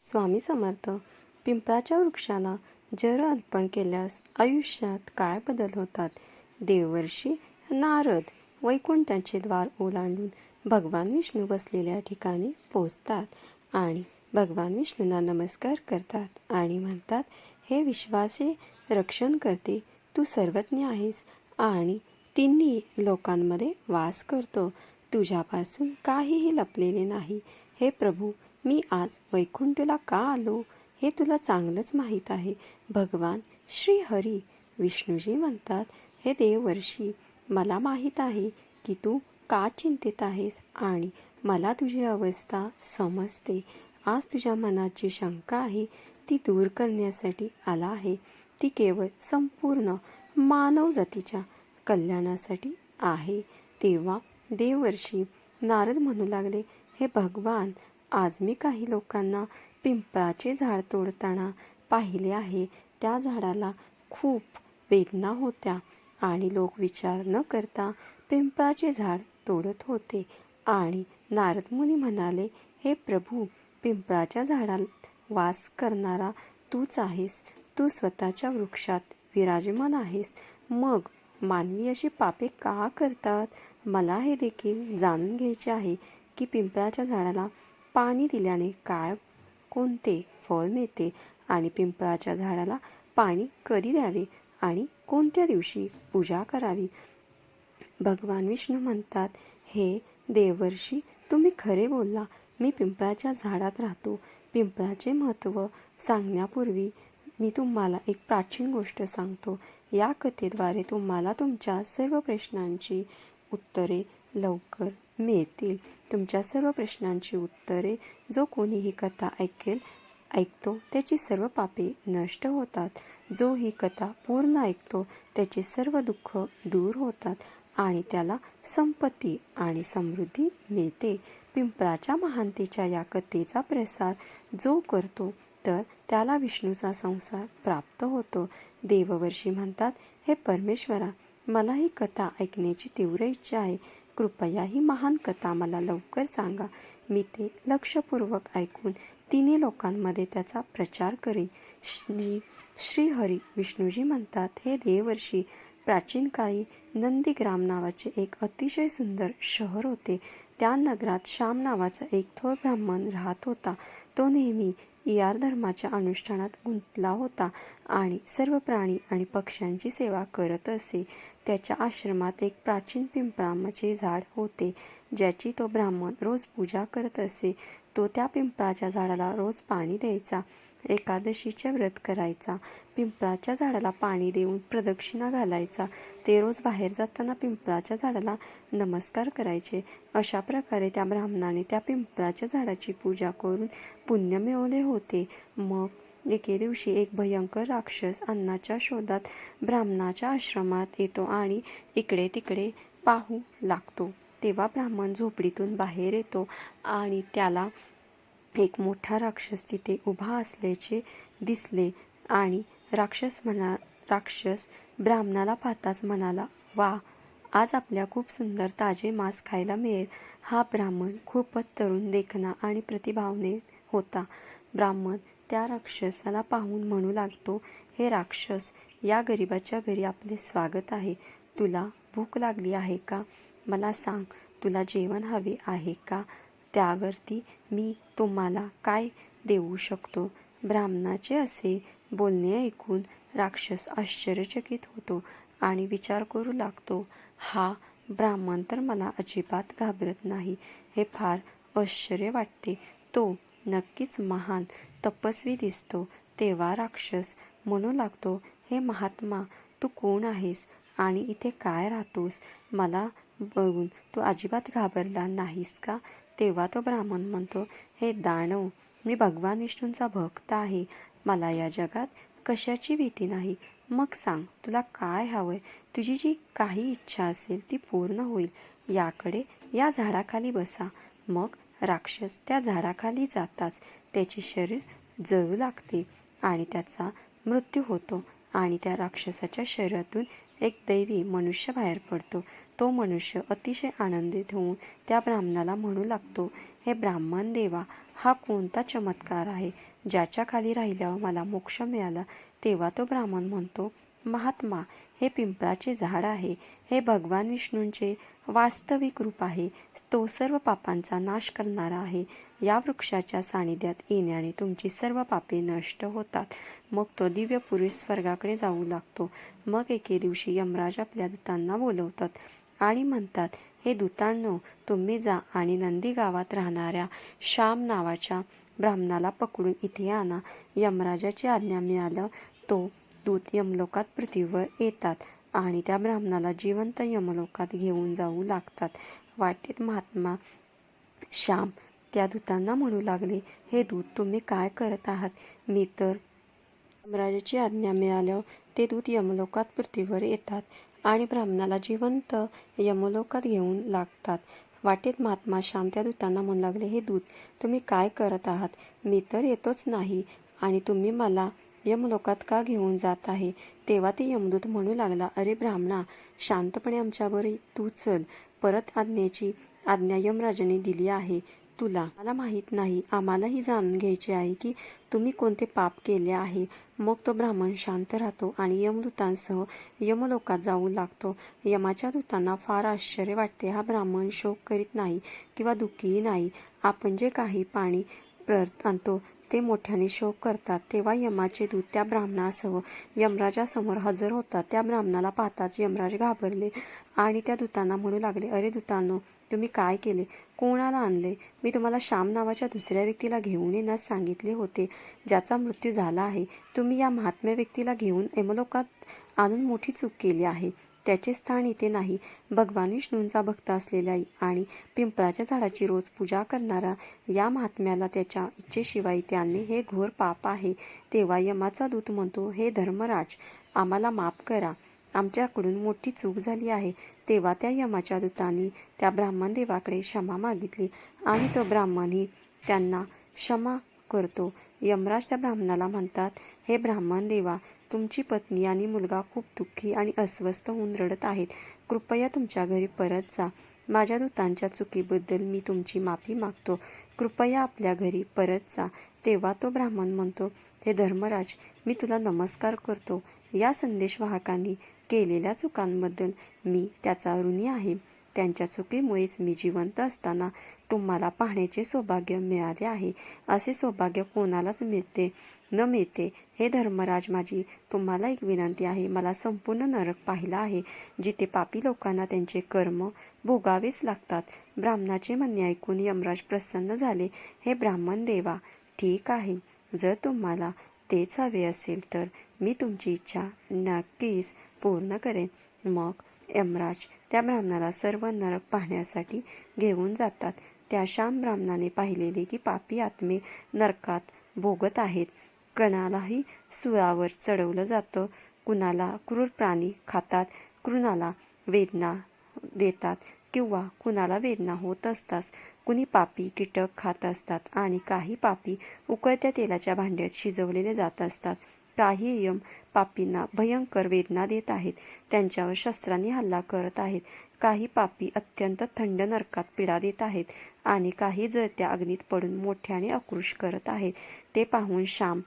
स्वामी समर्थ पिंपळाच्या वृक्षाला जर अर्पण केल्यास आयुष्यात काय बदल होतात? देववर्षी नारद वैकुंठाचे द्वार ओलांडून भगवान विष्णू बसलेल्या ठिकाणी पोचतात आणि भगवान विष्णूंना नमस्कार करतात आणि म्हणतात हे विश्वासे रक्षण करते तू सर्वज्ञ आहेस आणि तिन्ही लोकांमध्ये वास करतो. तुझ्यापासून काहीही लपलेले नाही. हे प्रभू मी आज वैकुंठला का आलो हे तुला चांगलंच माहीत आहे. भगवान श्री हरी विष्णूजी म्हणतात हे देववर्षी मला माहीत आहे की तू का चिंतित आहेस आणि मला तुझी अवस्था समजते. आज तुझ्या मनाची शंका आहे ती दूर करण्यासाठी आला आहे. ती केवळ संपूर्ण मानवजातीच्या कल्याणासाठी आहे. तेव्हा देववर्षी नारद म्हणू लागले हे भगवान आज मी काही लोकांना पिंपळाचे झाड तोडताना पाहिले आहे. त्या झाडाला खूप वेदना होत्या आणि लोक विचार न करता पिंपळाचे झाड तोडत होते. आणि नारद मुनी म्हणाले हे प्रभू पिंपळाच्या झाडात वास करणारा तूच आहेस. तू स्वतःच्या वृक्षात विराजमान आहेस. मग मानवी अशी पापे का करतात? मला हे देखील जाणून घ्यायचे आहे की पिंपळाच्या झाडाला पाणी दिल्याने काय कोणते फळ मिळते आणि पिंपळाच्या झाडाला पाणी कधी द्यावे आणि कोणत्या दिवशी पूजा करावी? भगवान विष्णू म्हणतात हे देववर्षी तुम्ही खरे बोलला. मी पिंपळाच्या झाडात राहतो. पिंपळाचे महत्त्व सांगण्यापूर्वी मी तुम्हाला एक प्राचीन गोष्ट सांगतो. या कथेद्वारे तुम्हाला तुमच्या सर्व प्रश्नांची उत्तरे लवकर मिळतील. तुमच्या सर्व प्रश्नांची उत्तरे जो कोणी ही कथा ऐकेल ऐकतो त्याची सर्व पापे नष्ट होतात. जो ही कथा पूर्ण ऐकतो त्याचे सर्व दुःख दूर होतात आणि त्याला संपत्ती आणि समृद्धी मिळते. पिंपळाच्या महानतेच्या या कथेचा प्रसार जो करतो तर त्याला विष्णूचा संसार प्राप्त होतो. देववर्षी म्हणतात हे परमेश्वरा मला ही कथा ऐकण्याची तीव्र इच्छा आहे. कृपया ही महान कथा मला लवकर सांगा. मी ते लक्षपूर्वक ऐकून तिन्ही लोकांमध्ये त्याचा प्रचार करेन. श्री श्रीहरी विष्णूजी म्हणतात हे देवर्षी प्राचीन काळी नंदीग्राम नावाचे एक अतिशय सुंदर शहर होते. त्या नगरात श्याम नावाचा एक थोर ब्राह्मण राहत होता. तो नेहमी इयार धर्माच्या अनुष्ठानात गुंतला होता. आणि सर्व प्राणी आणि पक्ष्यांची सेवा करत असे. त्याच्या आश्रमात एक प्राचीन पिंपळाचे झाड होते ज्याची तो ब्राह्मण रोज पूजा करत असे. तो त्या पिंपळाच्या झाडाला रोज पाणी द्यायचा एकादशीचे व्रत करायचा पिंपळाच्या झाडाला पाणी देऊन प्रदक्षिणा घालायचा ते रोज बाहेर जाताना पिंपळाच्या झाडाला नमस्कार करायचे. अशा प्रकारे त्या ब्राह्मणाने त्या पिंपळाच्या झाडाची पूजा करून पुण्य मिळवले होते. मग एके दिवशी एक भयंकर राक्षस अन्नाच्या शोधात ब्राह्मणाच्या आश्रमात येतो आणि इकडे तिकडे पाहू लागतो. तेव्हा ब्राह्मण झोपडीतून बाहेर येतो आणि त्याला एक मोठा राक्षस तिथे उभा असल्याचे दिसले आणि राक्षस म्हणा राक्षस ब्राह्मणाला पाहताच म्हणाला वा आज आपल्या खूप सुंदर ताजे मांस खायला मिळेल. हा ब्राह्मण खूपच तरुण देखणा आणि प्रतिभावने होता. ब्राह्मण त्या राक्षसाला पाहून म्हणू लागतो हे राक्षस या गरिबाच्या घरी आपले स्वागत आहे. तुला भूक लागली आहे का? मला सांग तुला जेवण हवे आहे का? त्यावरती मी तुम्हाला काय देऊ शकतो? ब्राह्मणाचे असे बोलणे ऐकून राक्षस आश्चर्यचकित होतो आणि विचार करू लागतो हा ब्राह्मण तर मला अजिबात घाबरत नाही. हे फार आश्चर्य वाटते. तो नक्कीच महान तपस्वी दिसतो तेव्हा राक्षस म्हणू लागतो हे महात्मा तू कोण आहेस? आणि इथे काय राहतोस? मला बघून तू अजिबात घाबरला नाहीस का? तेव्हा तो ब्राह्मण म्हणतो हे दानव मी भगवान विष्णूंचा भक्त आहे. मला या जगात कशाची भीती नाही? मग सांग तुला काय हवंय? तुझी जी काही इच्छा असेल ती पूर्ण होईल. याकडे या झाडाखाली बसा. मग राक्षस त्या झाडाखाली जाताच त्याचे शरीर जळू लागते आणि त्याचा मृत्यू होतो आणि त्या राक्षसाच्या शरीरातून एक दैवी मनुष्य बाहेर पडतो. तो मनुष्य अतिशय आनंदित होऊन त्या ब्राह्मणाला म्हणू लागतो हे ब्राह्मण देवा हा कोणता चमत्कार आहे ज्याच्या खाली राहिल्यावर मला मोक्ष मिळाला? तेव्हा तो ब्राह्मण म्हणतो महात्मा हे पिंपळाचे झाड आहे. हे भगवान विष्णूंचे वास्तविक रूप आहे. तो सर्व पापांचा नाश करणारा आहे. या वृक्षाच्या सानिध्यात येण्याने तुमची सर्व पापे नष्ट होतात. मग तो दिव्य पुरुष स्वर्गाकडे जाऊ लागतो. मग एके दिवशी यमराज आपल्या दूतांना बोलवतात आणि म्हणतात हे दूतांनो तुम्ही जा आणि नंदी गावात राहणाऱ्या श्याम नावाच्या ब्राह्मणाला पकडून इथे आणा. यमराजाची आज्ञा मिळालं तो दूत यमलोकात पृथ्वीवर येतात आणि त्या ब्राह्मणाला जिवंत यमलोकात घेऊन जाऊ लागतात. वाटेत महात्मा श्याम त्या दूतांना म्हणू लागले हे दूत तुम्ही काय करत आहात? मी तर यमराजाची आज्ञा मिळाल्यावर ते दूत यमलोकात पृथ्वीवर येतात आणि ब्राह्मणाला जिवंत यमलोकात घेऊन लागतात. वाटेत महात्मा श्याम त्या दूतांना म्हणू लागले हे दूत तुम्ही काय करत आहात? मी तर येतोच नाही आणि तुम्ही मला यमलोकात का घेऊन जात आहे? तेव्हा ते यमदूत म्हणू लागला अरे ब्राह्मणा शांतपणे आमच्यावर तू चल. परत आज्ञेची आज्ञा यमराजाने दिली आहे. तुला मला माहीत नाही. आम्हालाही जाणून घ्यायचे आहे की तुम्ही कोणते पाप केले आहे. मग तो ब्राह्मण शांत राहतो आणि यमदूतांसह यमलोकात जाऊ लागतो. यमाच्या दूतांना फार आश्चर्य वाटते. हा ब्राह्मण शोक करीत नाही किंवा दुःखीही नाही. आपण जे काही पाणी परत आणतो ते मोठ्याने शोक करतात. तेव्हा यमाचे दूत त्या ब्राह्मणासह यमराजासमोर हजर होतात. त्या ब्राह्मणाला पाहताच यमराज घाबरले आणि त्या दूतांना म्हणू लागले अरे दूतांनो तुम्ही काय केले? कोणाला आणले? मी तुम्हाला श्याम नावाच्या दुसऱ्या व्यक्तीला घेऊन येण्यास सांगितले होते ज्याचा मृत्यू झाला आहे. तुम्ही या महात्म्य व्यक्तीला घेऊन यमलोकात आणून मोठी चूक केली आहे. त्याचे स्थान इथे नाही. भगवान विष्णूंचा भक्त असलेल्या आणि पिंपळाच्या झाडाची रोज पूजा करणारा या महात्म्याला त्याच्या इच्छेशिवाय इथे आणणे हे घोर पाप आहे. तेव्हा यमाचा दूत म्हणतो हे धर्मराज आम्हाला माफ करा. आमच्याकडून मोठी चूक झाली आहे. तेव्हा त्या यमाच्या दूताने त्या ब्राह्मण देवाकडे क्षमा मागितली आणि तो ब्राह्मणही त्यांना क्षमा करतो. यमराज त्या ब्राह्मणाला म्हणतात हे ब्राह्मण देवा तुमची पत्नी आणि मुलगा खूप दुःखी आणि अस्वस्थ होऊन रडत आहेत. कृपया तुमच्या घरी परत जा. माझ्या दूतांच्या चुकीबद्दल मी तुमची माफी मागतो. कृपया आपल्या घरी परत जा. तेव्हा तो ब्राह्मण म्हणतो हे धर्मराज मी तुला नमस्कार करतो. या संदेशवाहकांनी केलेल्या चुकांबद्दल मी त्याचा ऋणी आहे. त्यांच्या चुकीमुळेच मी जिवंत असताना तुम्हाला पाहण्याचे सौभाग्य मिळाले आहे. असे सौभाग्य कोणालाच मिळते? न मिळते. हे धर्मराज माझी तुम्हाला एक विनंती आहे. मला संपूर्ण नरक पाहिला आहे जिथे पापी लोकांना त्यांचे कर्म भोगावेच लागतात. ब्राह्मणाचे म्हणणे ऐकून यमराज प्रसन्न झाले. हे ब्राह्मण देवा ठीक आहे. जर तुम्हाला तेच हवे असेल तर मी तुमची इच्छा नक्कीच पूर्ण करेन. मग यमराज त्या ब्राह्मणाला सर्व नरक पाहण्यासाठी घेऊन जातात. त्या श्याम ब्राह्मणाने पाहिलेले की पापी आत्मे नरकात भोगत आहेत. कणालाही सुळावर चढवलं जातं. कुणाला क्रूर प्राणी खातात कुणाला वेदना देतात किंवा कुणाला वेदना होत असतात. कुणी पापी कीटक खात असतात आणि काही पापी उकळत्या तेलाच्या भांड्यात शिजवलेले जात असतात. काही यम पापींना भयंकर वेदना देत आहेत. त्यांच्यावर शस्त्रांनी हल्ला करत आहेत. काही पापी अत्यंत थंड नरकात पीडा देत आहेत आणि काही जळत्या अग्नीत पडून मोठ्याने आक्रोश करत आहेत. ते पाहून श्याम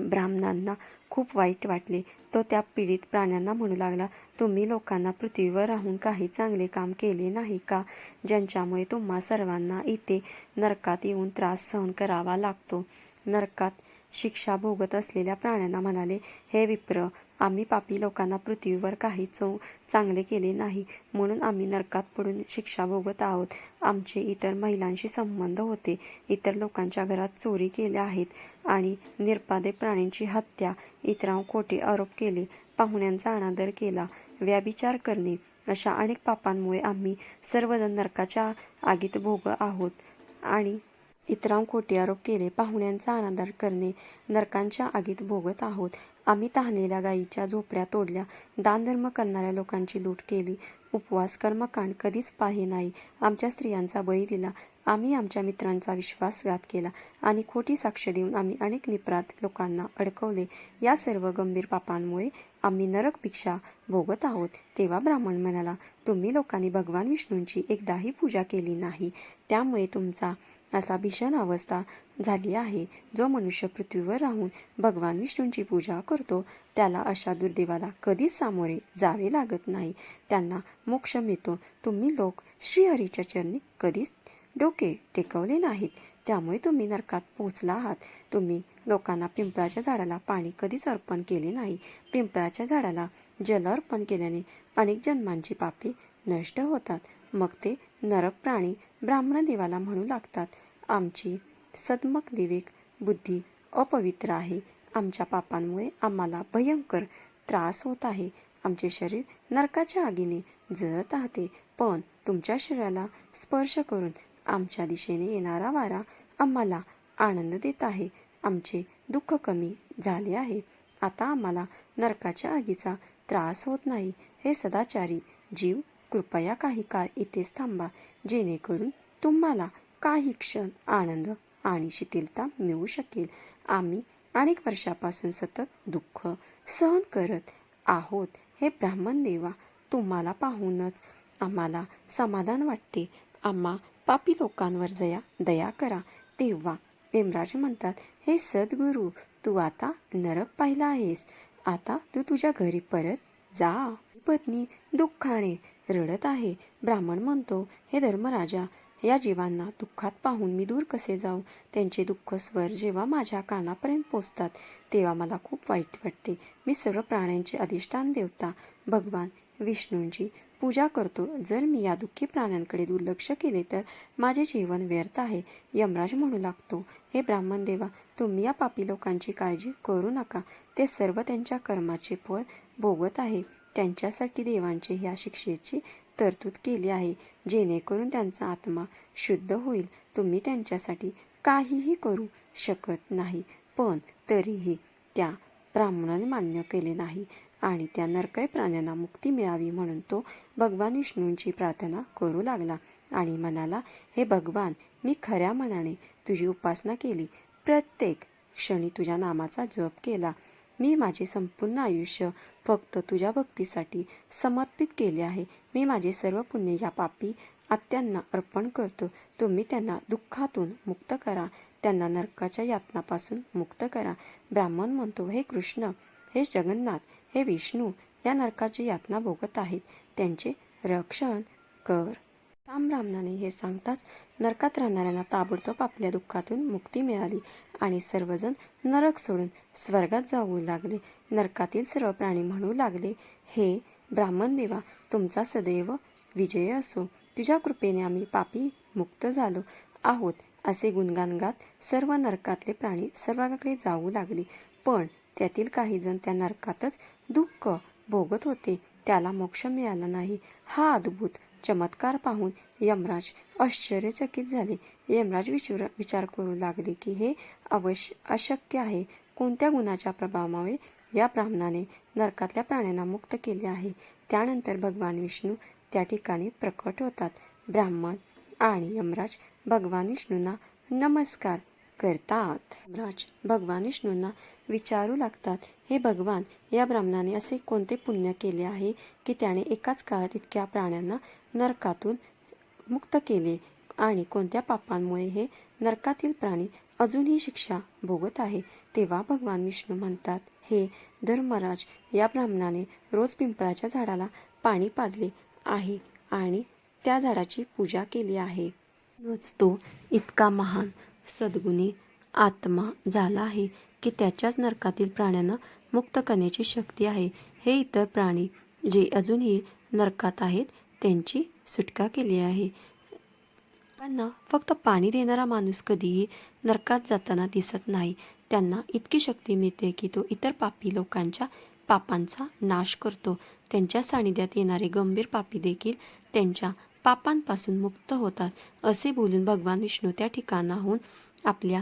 ब्राह्मणांना खूप वाईट वाटले. तो त्या पीडित प्राण्यांना म्हणू लागला तुम्ही लोकांना पृथ्वीवर राहून काही चांगले काम केले नाही का? ज्यांच्यामुळे तुम्हा सर्वांना इथे नरकात येऊन त्रास सहन करावा लागतो. नरकात शिक्षा भोगत असलेल्या प्राण्यांना म्हणाले हे विप्र आम्ही पापी लोकांना पृथ्वीवर काही चौ चांगले केले नाही म्हणून आम्ही नरकात पडून शिक्षा भोगत आहोत. आमचे इतर महिलांशी संबंध होते. इतर लोकांच्या घरात चोरी केल्या आहेत आणि निर्पादे प्राण्यांची हत्या इतरांवर खोटे आरोप केले पाहुण्यांचा अनादर केला व्याभिचार करणे अशा अनेक पापांमुळे आम्ही सर्वजण नरकाच्या आगीत भोग आहोत आणि इतरां कोटी आरोप केले. पाहुण्यांचा अनादर करणे नरकांच्या आगीत भोगत आहोत. आम्ही तहानलेल्या गायीच्या झोपड्या तोडल्या. दानधर्म करणाऱ्या लोकांची लूट केली. उपवास कर्मकांड कधीच पाहे नाही. आमच्या स्त्रियांचा बळी दिला. आम्ही आमच्या मित्रांचा विश्वासघात केला आणि खोटी साक्ष देऊन आम्ही अनेक निपरात लोकांना अडकवले. या सर्व गंभीर पापांमुळे आम्ही नरकभिक्षा भोगत आहोत. तेव्हा ब्राह्मण म्हणाला तुम्ही लोकांनी भगवान विष्णूंची एकदाही पूजा केली नाही. त्यामुळे तुमचा असा भीषण अवस्था झाली आहे. जो मनुष्य पृथ्वीवर राहून भगवान विष्णूंची पूजा करतो त्याला अशा दुर्दैवाला कधीच सामोरे जावे लागत नाही. त्यांना मोक्ष मिळतो. तुम्ही लोक श्रीहरीच्या चरणी कधीच डोके टेकवले नाहीत. त्यामुळे तुम्ही नरकात पोचला आहात. तुम्ही लोकांना पिंपळाच्या झाडाला पाणी कधीच अर्पण केले नाही. पिंपळाच्या झाडाला जल अर्पण केल्याने अनेक जन्मांची पापे नष्ट होतात. मग ते नरक प्राणी ब्राह्मण देवाला म्हणू लागतात. आमची सद्मक विवेक बुद्धी अपवित्र आहे. आमच्या पापांमुळे आम्हाला भयंकर त्रास होत आहे. आमचे शरीर नरकाच्या आगीने जळत राहते. पण तुमच्या शरीराला स्पर्श करून आमच्या दिशेने येणारा वारा आम्हाला आनंद देत आहे. आमचे दुःख कमी झाले आहे. आता आम्हाला नरकाच्या आगीचा त्रास होत नाही. हे सदाचारी जीव कृपया काही काळ इथेच थांबा जेणेकरून तुम्हाला काही क्षण आनंद आणि शिथिलता मिळू शकेल. आम्ही अनेक वर्षापासून सतत दुःख सहन करत आहोत. हे ब्राह्मण देवा तुम्हाला पाहूनच आम्हाला समाधान वाटते. आम्हा पापी लोकांवर जया दया करा. तेव्हा यमराज म्हणतात हे सद्गुरू तू आता नरक पाहिला आहेस. आता तू तुझ्या घरी परत जा. पत्नी दुःखाने रडत आहे. ब्राह्मण म्हणतो हे धर्मराजा या जीवांना दुःखात पाहून मी दूर कसे जाऊ? त्यांचे दुःख स्वर जेव्हा माझ्या कानापर्यंत पोचतात तेव्हा मला खूप वाईट वाटते. मी सर्व प्राण्यांचे अधिष्ठान देवता भगवान विष्णूंची पूजा करतो. जर मी या दुःखी प्राण्यांकडे दुर्लक्ष केले तर माझे जीवन व्यर्थ आहे. यमराज म्हणू लागतो हे ब्राह्मण देवा तुम्ही या पापी लोकांची काळजी करू नका. ते सर्व त्यांच्या कर्माचे फळ भोगत आहे. त्यांच्यासाठी देवांचे ह्या शिक्षेची तरतूद केली आहे. जेणेकरून त्यांचा आत्मा शुद्ध होईल. तुम्ही त्यांच्यासाठी काहीही करू शकत नाही पण तरीही त्या ब्राह्मणाने मान्य केले नाही आणि त्या नरकय प्राण्यांना मुक्ती मिळावी म्हणून तो भगवान विष्णूंची प्रार्थना करू लागला आणि म्हणाला हे भगवान मी खऱ्या मनाने तुझी उपासना केली. प्रत्येक क्षणी तुझ्या नामाचा जप केला. मी माझे संपूर्ण आयुष्य फक्त तुझ्या भक्तीसाठी समर्पित केले आहे. मी माझे सर्व पुण्य या पापी आत्यांना अर्पण करतो. तुम्ही त्यांना दुःखातून मुक्त करा. त्यांना नरकाच्या यातनापासून मुक्त करा. ब्राह्मण म्हणतो हे कृष्ण हे जगन्नाथ हे विष्णू या नरकाची यातना भोगत आहेत. त्यांचे रक्षण कर. राम रामनाने हे सांगताच नरकात राहणाऱ्यांना ताबडतोब आपल्या दुःखातून मुक्ती मिळाली आणि सर्वजण नरक सोडून स्वर्गात जाऊ लागले. नरकातील सर्व प्राणी म्हणू लागले हे ब्राह्मण देवा तुमचा सदैव विजय असो. तुझ्या कृपेने आम्ही पापी मुक्त झालो आहोत. असे गुणगान गात सर्व नरकातले प्राणी सर्वांकडे जाऊ लागले. पण त्यातील काही जण त्या नरकातच दुःख भोगत होते. त्याला मोक्ष मिळाला नाही. हा अद्भुत चमत्कार पाहून यमराज आश्चर्यचकित झाले. यमराज विचार विचार करू लागले की हे अवश्य अशक्य आहे. कोणत्या गुणाच्या प्रभावामुळे या ब्राह्मणाने नरकातल्या प्राण्यांना मुक्त केले आहे? त्यानंतर भगवान विष्णू त्या ठिकाणी प्रकट होतात. ब्राह्मण आणि यमराज भगवान विष्णूंना नमस्कार करतात. यमराज भगवान विष्णूंना विचारू लागतात हे भगवान या ब्राह्मणाने असे कोणते पुण्य केले आहे की त्याने एकाच काळात इतक्या प्राण्यांना नरकातून मुक्त केले आणि कोणत्या पापांमुळे हे नरकातील प्राणी अजूनही शिक्षा भोगत आहे? तेव्हा भगवान विष्णू म्हणतात हे धर्मराज या ब्राह्मणाने रोज पिंपळाच्या झाडाला पाणी पाजले आहे आणि त्या झाडाची पूजा केली आहे. तो इतका महान सद्गुणी आत्मा झाला आहे. की त्याच्याच नरकातील प्राण्यांना मुक्त करण्याची शक्ती आहे. हे इतर प्राणी जे अजूनही नरकात आहेत त्यांची सुटका केली आहे. त्यांना फक्त पाणी देणारा माणूस कधीही नरकात जाताना दिसत नाही. त्यांना इतकी शक्ती मिळते की तो इतर पापी लोकांच्या पापांचा नाश करतो. त्यांच्या सानिध्यात येणारे गंभीर पापी देखील त्यांच्या पापांपासून मुक्त होतात असे बोलून भगवान विष्णू त्या ठिकाणाहून आपल्या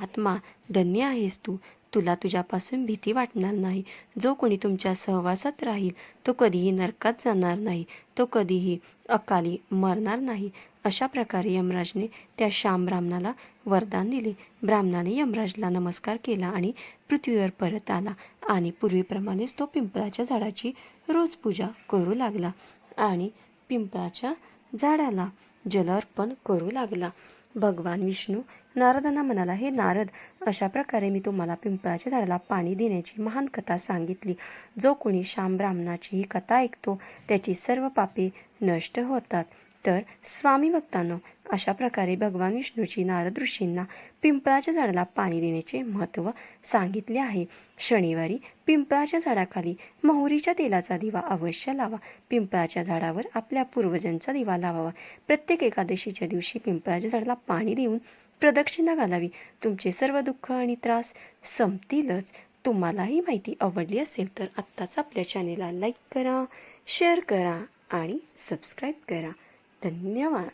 आत्मा धन्य आहेस तू. तुला तुझ्यापासून भीती वाटणार नाही. जो कोणी तुमच्या सहवासात राहील तो कधीही नरकात जाणार नाही. तो कधीही अकाली मरणार नाही. अशा प्रकारे यमराजने त्या श्याम ब्राह्मणाला वरदान दिले. ब्राह्मणाने यमराजला नमस्कार केला आणि पृथ्वीवर परत आला आणि पूर्वीप्रमाणेच तो पिंपळाच्या झाडाची रोज पूजा करू लागला आणि पिंपळाच्या झाडाला जल अर्पण करू लागला. भगवान विष्णू नारदांना म्हणाला हे नारद अशा प्रकारे मी तुम्हाला पिंपळाच्या झाडाला पाणी देण्याची महान कथा सांगितली. जो कोणी श्याम ब्राह्मणाची ही कथा ऐकतो त्याची सर्व पापे नष्ट होतात. तर स्वामी भक्तांनो अशा प्रकारे भगवान विष्णूची नारद ऋषींना पिंपळाच्या झाडाला पाणी देण्याचे महत्त्व सांगितले आहे. शनिवारी पिंपळाच्या झाडाखाली मोहरीच्या तेलाचा दिवा अवश्य लावा. पिंपळाच्या झाडावर आपल्या पूर्वजांचा दिवा लावावा. प्रत्येक एकादशीच्या दिवशी पिंपळाच्या झाडाला पाणी देऊन प्रदक्षिणा घालावी. तुमचे सर्व दुःख आणि त्रास संपतीलच. तुम्हाला ही माहिती आवडली असेल तर आत्ताच आपल्या चॅनेलला लाईक करा शेअर करा आणि सबस्क्राईब करा. धन्यवाद.